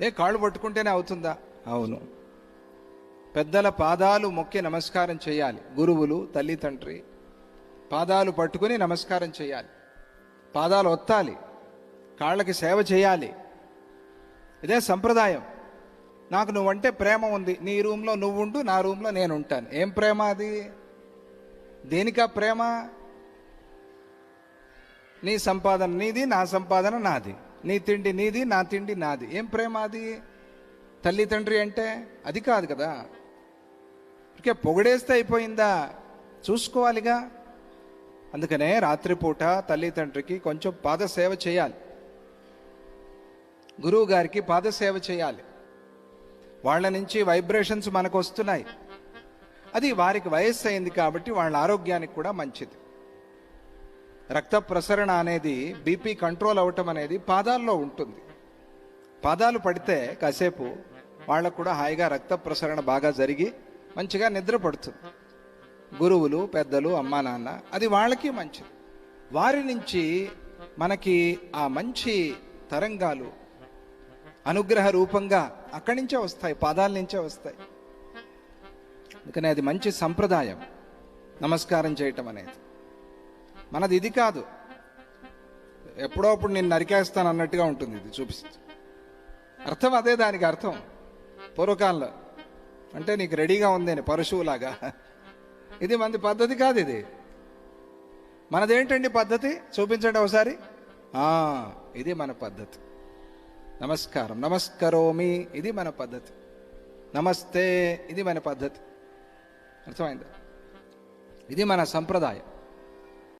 ఏ కాళ్ళు పట్టుకుంటేనే అవుతుందా? అవును. పెద్దల పాదాలు మొక్కి నమస్కారం చేయాలి. గురువులు తల్లి తండ్రి పాదాలు పట్టుకుని నమస్కారం చేయాలి. పాదాలు ఒత్తాలి. కాళ్ళకి సేవ చేయాలి. ఇదే సంప్రదాయం. నాకు నువ్వంటే ప్రేమ ఉంది. నీ రూమ్లో నువ్వు ఉండు నా రూమ్లో నేను ఉంటాను ఏం ప్రేమ అది? దేనికా ప్రేమ? నీ సంపాదన నీది నా సంపాదన నాది. నీ తిండి నీది నా తిండి నాది. ఏం ప్రేమ అది? తల్లి తండ్రి అంటే అది కాదు కదా. ఇక పొగడేస్తే అయిపోయిందా? చూసుకోవాలిగా. అందుకనే రాత్రిపూట తల్లి తండ్రికి కొంచెం పాదసేవ చేయాలి. గురువు గారికి పాదసేవ చేయాలి. వాళ్ళ నుంచి వైబ్రేషన్స్ మనకు వస్తున్నాయి అది వారికి వయస్సు అయింది కాబట్టి వాళ్ళ ఆరోగ్యానికి కూడా మంచిది. రక్త ప్రసరణ అనేది బీపీ కంట్రోల్ అవ్వటం అనేది పాదాల్లో ఉంటుంది. పాదాలు పడితే కాసేపు వాళ్ళకు కూడా హాయిగా రక్త ప్రసరణ బాగా జరిగి మంచిగా నిద్ర పడుతుంది. గురువులు పెద్దలు అమ్మా నాన్న అది వాళ్ళకి మంచిది. వారి నుంచి మనకి ఆ మంచి తరంగాలు అనుగ్రహ రూపంగా అక్కడి నుంచే వస్తాయి పాదాల నుంచే వస్తాయి. అందుకని అది మంచి సంప్రదాయం. నమస్కారం చేయటం అనేది. మనది ఇది కాదు. ఎప్పుడో అప్పుడు నేను నరికేస్తాను అన్నట్టుగా ఉంటుంది ఇది చూపిస్తుంది. అర్థం అదే దానికి అర్థం. పూర్వకాలంలో అంటే నీకు రెడీగా ఉంది అని పరుశువులాగా ఇది మంది పద్ధతి కాదు ఇది. మనదేంటండి పద్ధతి? చూపించండి ఒకసారి. ఇది మన పద్ధతి. నమస్కారం. నమస్కరోమి ఇది మన పద్ధతి. నమస్తే ఇది మన పద్ధతి. అర్థమైందా? ఇది మన సంప్రదాయం.